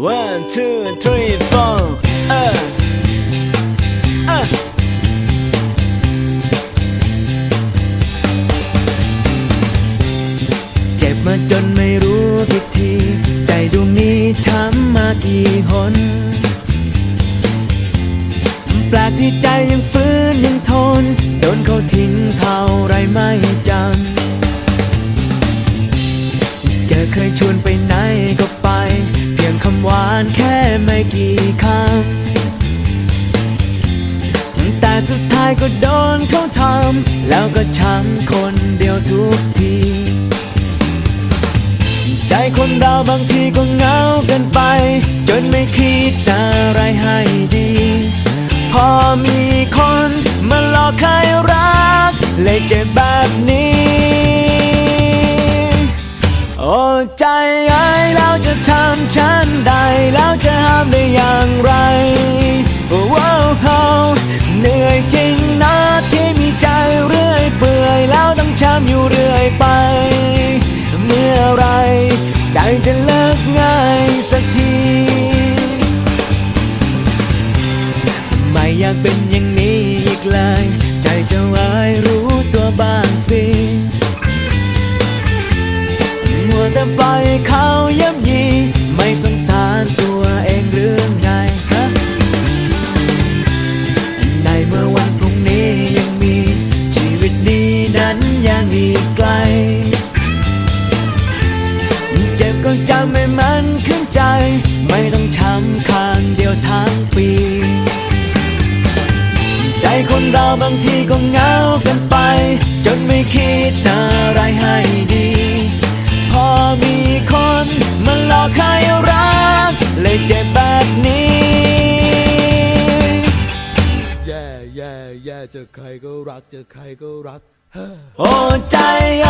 One, two, three, four. Uh. Uh. เจ็บมาจนไม่รู้กี่ที ใจดวงนี้ช้ำมากี่หนแปลกที่ใจยังฟื้นยังทนโดนเขาทิ้งเท่าไรไม่จำเจอเคยชวนไปไหนก็ไป หวานแค่ไม่กี่คำ แต่สุดท้ายก็โดนเขาทำ แล้วก็ช้ำคนเดียวทุกที ใจคนเราบางทีก็เหงาเกินไป จนไม่คิดอะไรให้ดี พอมีคนมาหลอกให้รัก เลยเจ็บแบบนี้โอ้ใจไอ้ายแล้วจะทำฉันได้ามได้อย่างไรโอ้โหเหนื่อยจริงนะที่มีใจเรื่อยเปื่อยแล้วต้องช้ำอยู่เรื่อยไป เมื่อไรใจจะเลิกง่ายสักทีไม่อยากเป็นอย่างนี้อีกเลยใจจะวายรู้ตัวบ้างสิมัวแต่ปล่อยให้เขาย่ จ็บก็จำให้มันขึ้นใจ ไม่ต้องช้ำข้างเดียวทั้งปี ใจคนเราบางทีก็เหงาเกันไป จนไม่คิดอะไรให้ดี พอมีคนมาหลอกให้รัก เลยเจ็บแบบนี้ แย่แย่แย่เจอใครก็รักเจอใครก็รักเฮ้อโอ้ใจเอ้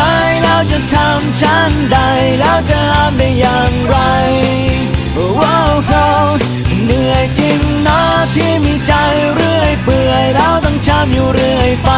ยแล้วจะ ทำฉันได้แล้วจะทำได้อย่างไรว้าวเหนื่อยจริงนะที่มีใจเรื่อยเปื่อยแล้วต้องช้ำอยู่เรื่อยไป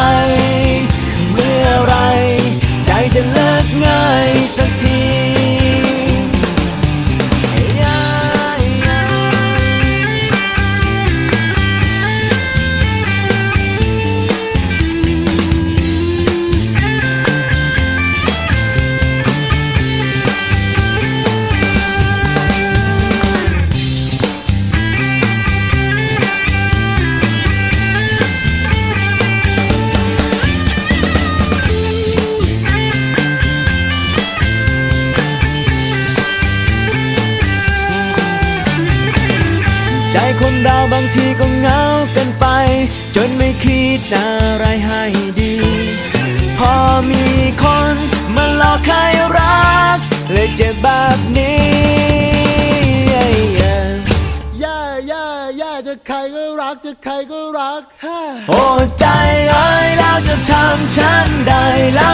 ใจคนเราบางทีก็เหงาเกันไป จนไม่คิดอะไรให้ดี พอมีคนมาหลอกให้รัก เลยเจ็บแบบนี้แย่แย่แย่เจอใครก็รักเจอใครก็รักเฮ้อโอ้ใจเอ้ยแล้วจะทำฉันได้แล้ว